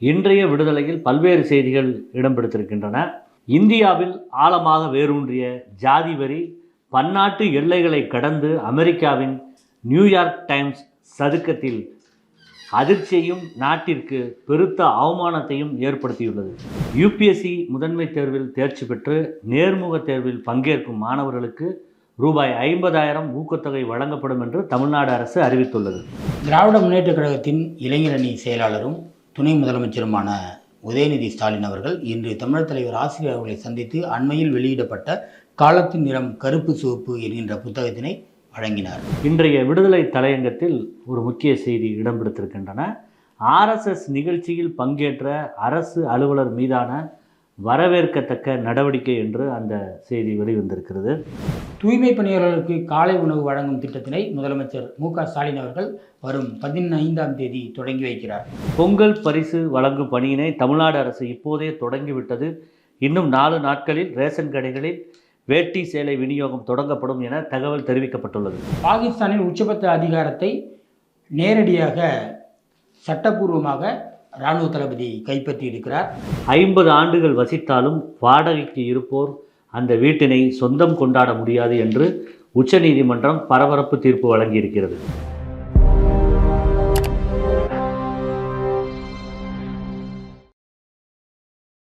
இன்றைய விடுதலையில் பல்வேறு செய்திகள் இடம்பெடுத்திருக்கின்றன இந்தியாவில் ஆழமாக வேரூன்றிய ஜாதி வரி பன்னாட்டு எல்லைகளை கடந்து அமெரிக்காவின் நியூயார்க் டைம்ஸ் சதுக்கத்தில் அதிர்ச்சியையும் நாட்டிற்கு பெருத்த அவமானத்தையும் ஏற்படுத்தியுள்ளது. யுபிஎஸ்சி முதன்மை தேர்வில் தேர்ச்சி பெற்று நேர்முக தேர்வில் பங்கேற்கும் மாணவர்களுக்கு ரூபாய் ஐம்பதாயிரம் ஊக்கத்தொகை வழங்கப்படும் என்று தமிழ்நாடு அரசு அறிவித்துள்ளது. திராவிட முன்னேற்றக் கழகத்தின் இளைஞரணி செயலாளரும் துணை முதலமைச்சருமான உதயநிதி ஸ்டாலின் அவர்கள் இன்று தமிழர் தலைவர் ஆசிரியர் அவர்களை சந்தித்து அண்மையில் வெளியிடப்பட்ட காலத்தின் நிறம் கருப்பு சிவப்பு என்கின்ற புத்தகத்தினை வழங்கினார். இன்றைய விடுதலை தலையங்கத்தில் ஒரு முக்கிய செய்தி இடம்பெடுத்திருக்கின்றன ஆர்எஸ்எஸ் நிகழ்ச்சியில் பங்கேற்ற அரசு அலுவலர் மீதான வரவேற்கத்தக்க நடவடிக்கை என்று அந்த செய்தி வெளிவந்திருக்கிறது. தூய்மை பணியாளர்களுக்கு காலை உணவு வழங்கும் திட்டத்தினை முதலமைச்சர் மு க ஸ்டாலின் அவர்கள் வரும் பதினைந்தாம் தேதி தொடங்கி வைக்கிறார். பொங்கல் பரிசு வழங்கும் பணியினை தமிழ்நாடு அரசு இப்போதே தொடங்கிவிட்டது. இன்னும் நாலு நாட்களில் ரேஷன் கடைகளில் வேட்டி சேலை விநியோகம் தொடங்கப்படும் என தகவல் தெரிவிக்கப்பட்டுள்ளது. பாகிஸ்தானின் உச்சபட்ச அதிகாரத்தை நேரடியாக சட்டப்பூர்வமாக இராணுவ தளபதி கைப்பற்றியிருக்கிறார். ஐம்பது ஆண்டுகள் வசித்தாலும் வாடகைக்கு இருப்போர் அந்த வீட்டினை சொந்தம் கொண்டாட முடியாது என்று உச்சநீதிமன்றம் பரபரப்பு தீர்ப்பு வழங்கியிருக்கிறது.